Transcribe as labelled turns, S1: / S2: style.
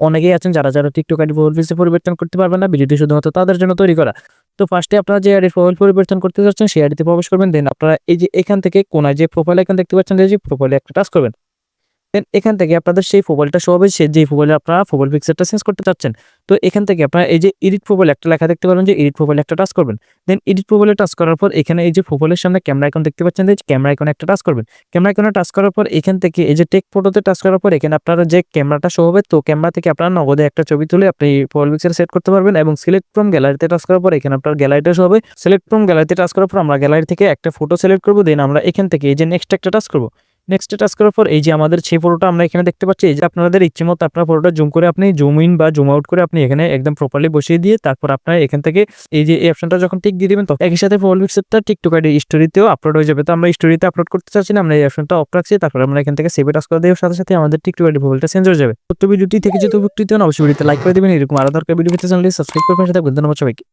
S1: অনেকেই আছেন যারা যারা টিকটক আইডি প্রোফাইল পেজে পরিবর্তন করতে পারবেন না, ভিডিওটি শুধুমাত্র তাদের জন্য তৈরি করা। তো ফার্স্টে আপনারা যে আইডি প্রোফাইল পরিবর্তন করতে চাচ্ছেন সেই আইডিতে প্রবেশ করবেন দেন আপনারা এই যে এখান থেকে কোনায় যে প্রোফাইল আইকন দেখতে পাচ্ছেন যে প্রোফাইলে একটা টাচ করবেন। দেন এখান থেকে আপনাদের সেই প্রোফাইলটা শো হবে, সে যে প্রোফাইলে আপনারা প্রোফাইল পিকচারটা চেঞ্জ করতে চাচ্ছেন। তো এখান থেকে আপনারা এই যে এডিট প্রোফাইল একটা লেখা দেখতে পারেন যে এডিট প্রোফাইল একটা টাচ করবেন। দেন এডিট প্রোফাইলে টাচ করার পর এখানে এই যে প্রোফাইলের সামনে ক্যামেরা আইকন দেখতে পাচ্ছেন যে ক্যামেরা আইকনে একটা টাচ করবেন। ক্যামেরা আইকনে টাচ করার পর এখান থেকে এই যে টেক ফটোতে টাচ করার পর এখানে আপনারা যে ক্যামেরাটা শো হবে, তো ক্যামেরা থেকে আপনারা নগদে একটা ছবি তুলে আপনি প্রোফাইল পিকচার সেট করতে পারবেন এবং সিলেক্ট ফ্রম গ্যালারিতে টাচ করার পর এখানে আপনার গ্যালারিটা শো হবে। সিলেক্ট ফ্রম গ্যালারিতে টাচ করার পর আমরা গ্যালারি থেকে একটা ফটো সিলেক্ট করব দেন আমরা এখান থেকে এই যে নেক্সট একটা টাচ করব। নেক্সট টাচ করার পর এই যে আমাদের সেই ফটোটা আমরা এখানে দেখতে পাচ্ছি, এই যে আপনাদের ইচ্ছে মতো আপনার ফটোটা জুম করে আপনি জুম ইন বা জুম আউট করে আপনি এখানে একদম প্রপারলি বসিয়ে দিয়ে তারপর আপনার এখান থেকে এই যে এই অপশনটা যখন টিক দিয়ে দিবেন, তখন একই সাথে প্রোফাইল পিকচারটা টিকটক আইডি স্টোরিতেও আপলোড হয়ে যাবে। তো আমরা স্টোরিতে আপলোড করতে চাচ্ছি না, আমরা এই অপশনটা অফ রাখছি, তারপর আমরা এখান থেকে সেভে টাচ করে দেওয়ার সাথে সাথে আমাদের টিকটক আইডি প্রোফাইলটা চেঞ্জ হয়ে যাবে। তো ভিডিওটি থেকে যদি উপকৃত হন, অবশ্যই ভিডিওতে লাইক করে দিবেন। এরকম আরও দরকার ভিডিও পেতে চ্যানেলটি সাবস্ক্রাইব করবেন সাথে ধন্যবাদ সবাইকে।